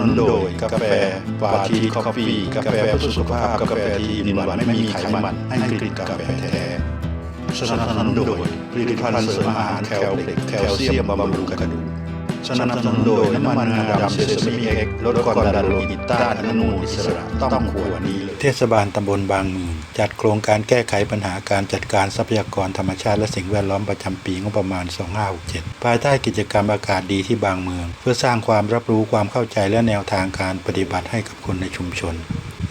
นุนโดยกาแฟปาทีคอฟฟี่กาแฟเพื่อสุขภาพกาแฟที่มีหวานไม่มีไขมันให้กลิ่นกาแฟแท้สนับสนุนโดยผลิตภัณฑ์เสริมอาหารแคลเล็กแคลเซียมบำรุงกระดูก สนับสนุนโดยน้ำมันงาดำเซซามิเอ็กลดความดันโลหิตต้านอนุมูลอิสระต้องขวดนี้เลยเทศบาลตำบลบางเมืองจัดโครงการแก้ไขปัญหาการจัดการทรัพยากรธรรมชาติและสิ่งแวดล้อมประจำปีงบประมาณ 2567 ภายใต้กิจกรรมอากาศดีที่บางเมือง เพื่อสร้างความรับรู้ความเข้าใจและแนวทางการปฏิบัติให้กับคนในชุมชน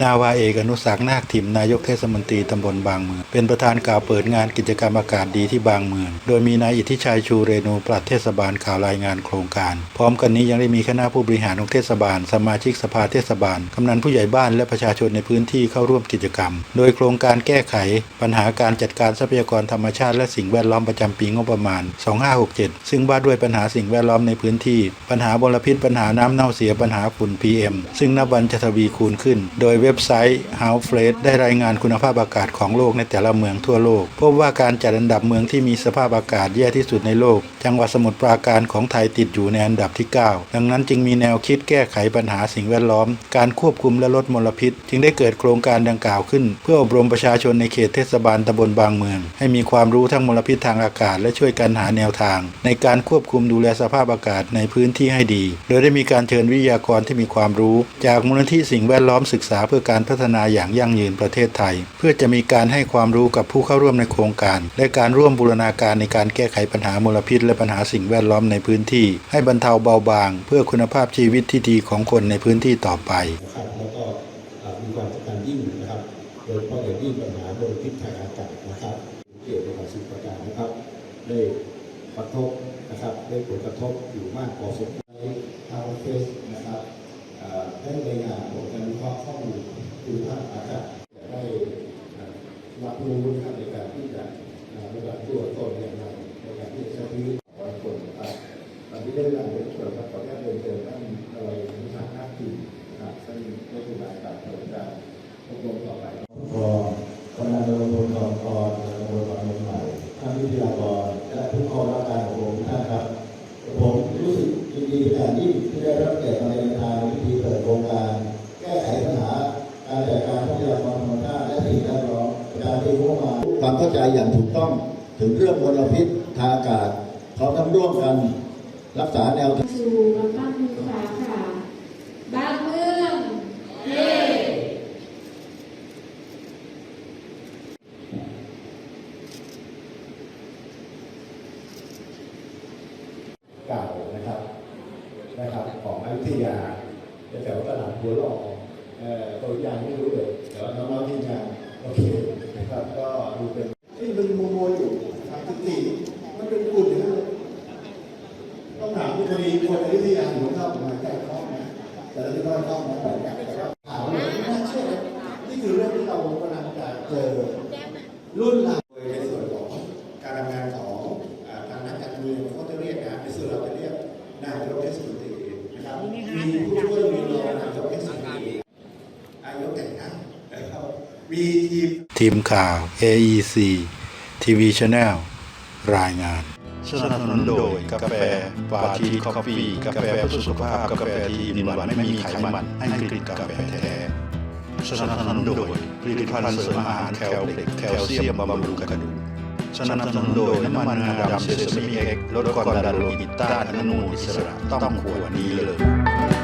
นาวาเอกอนุสักดิ์นาคทิมนายกเทศมนตรีตำบลบางเมือง เป็นประธานกล่าวเปิดงานกิจกรรมอากาศดีที่บางเมือง โดยมีนายอิทธิชัยชูเรนูปลัดเทศบาลข่าวรายงานโครงการ พร้อมกันนี้ยังได้มีคณะผู้บริหารของเทศบาล สมาชิกสภาเทศบาล กำนันผู้ใหญ่บ้านและประชาชนในพื้นที่เข้าร่วมกิจกรรม โดยโครงการแก้ไข ปัญหาการจัดการทรัพยากรธรรมชาติและสิ่งแวดล้อมประจำปีงบประมาณ 2567 ซึ่งว่าด้วยปัญหาสิ่งแวดล้อมในพื้นที่ ปัญหาบลพิษปัญหาน้ำเน่าเสียปัญหาฝุ่น PM ซึ่งนับวันจะทวีคูณขึ้น โดยเว็บไซต์ House f r e s h ได้รายงานคุณภาพอากาศของโลกในแต่ละเมืองทั่วโลก พบว่าการจัดอันดับเมืองที่มีสภาพอากาศแย่ที่สุดในโลก จังหวัดสมุทรปราการของไทยติดอยู่ในอันดับที่ 9 ดังนั้นจึงมีแนวคิดแก้ไขปัญหาสิ่งแวดล้อม การควบคุมและลดมลพิษ จึงได้เกิดโครงการดังกล่าวขึ้น เพื่ออบรมประชาชนในเขตเทศบาลตำบลบางเมือง ให้มีความรู้ทั้งมลพิษทางอากาศ และช่วยกันหาแนวทาง ในการควบคุมดูแลสภาพอากาศในพื้นที่ให้ดี โดยได้มีการเชิญวิทยากรที่มีความรู้ จากมูลนิธิสิ่งแวดล้อมศึกษาเพื่อการพัฒนาอย่างยั่งยืนประเทศไทย เพื่อจะมีการให้ความรู้กับผู้เข้าร่วมในโครงการ และการร่วมบูรณาการในการแก้ไขปัญหามลพิษ และปัญหาสิ่งแวดล้อมในพื้นที่ ให้บรรเทาเบาบาง เพื่อคุณภาพชีวิตที่ดีของคนในพื้นที่ต่อไปแล้วก็มีความสำคัญยิ่งนะครับโดยเฉพาะอย่างยิ่งปัญหามลพิษทางอากาศนะครับเกี่ยวกับสิ่งประการนะครับได้กระทบนะครับได้ผลกระทบอยู่มากพอสมควรทางเฟสนะครับได้รายงานผลการวิเคราะห์ข้อมูล คุณภาพอากาศจะได้รับรู้นะครับในการที่จะระดับตัวตนอย่างไรในการที่จะใช้ชีวิตของคนครับตอนนี้ได้เวลาเรียนเชิญครับขออนุญาตเรียนเชิญท่านอะไรนิชาหน้าทีนะครับซึ่งได้ดูแลการเปิดการอบรมต่อไปพอคณะโรงเรียนกองกรโรงเรียนกองเรียนใหม่ท่านวิทยากรและผู้เข้ารับการอบรมทุกท่านครับ ผมรู้สึกยินดีเป็นอย่างยิ่งที่ได้รับเกียรติมาในทางวิธีเปิดโครงการ ความเข้าใจอย่างถูกต้องถึงเรื่องมลพิษทางอากาศเขาทำร่วมกัน รักษาแนวสู่ลำตั้งมือขวาค่ะบ้านเมืองเฮ้เก่านะครับนะครับ ของอยุธยาแถวตลาดหัวหล่อเอ่อตัวอย่างไม่รู้เลยแต่ว่าน้องๆที่งาน โอเคนะครับก็ดูเป็นที่มันมัวมัวอยู่ทางที่สี่มันเป็นกุ่นนะต้องถามผู้คนีคนอยุธยาถึงเข้ามาแก้ข้อนะแต่เราที่ว่าเข้ามาแต่กันแต่ว่าถามเลยไม่น่าเชื่อนี่คือเรื่องที่เรากำลังจะเจอรุ่นหลัง ทีมข่าว AEC TV Channel รายงาน สนับสนุนโดยกาแฟปาทีคอฟฟี่กาแฟเพื่อสุขภาพ กาแฟที่มีหวานไม่มีไขมันให้กลิ่นกาแฟแท้สนับสนุนโดยผลิตภัณฑ์เสริมอาหารแคลเล็กแคลเซียมบำรุงกระดูกสนับสนุนโดยน้ำมันงาดำเซซามิเอ็กลดความดันโลหิตต้านอนุมูลอิสระต้องขวดนี้เลย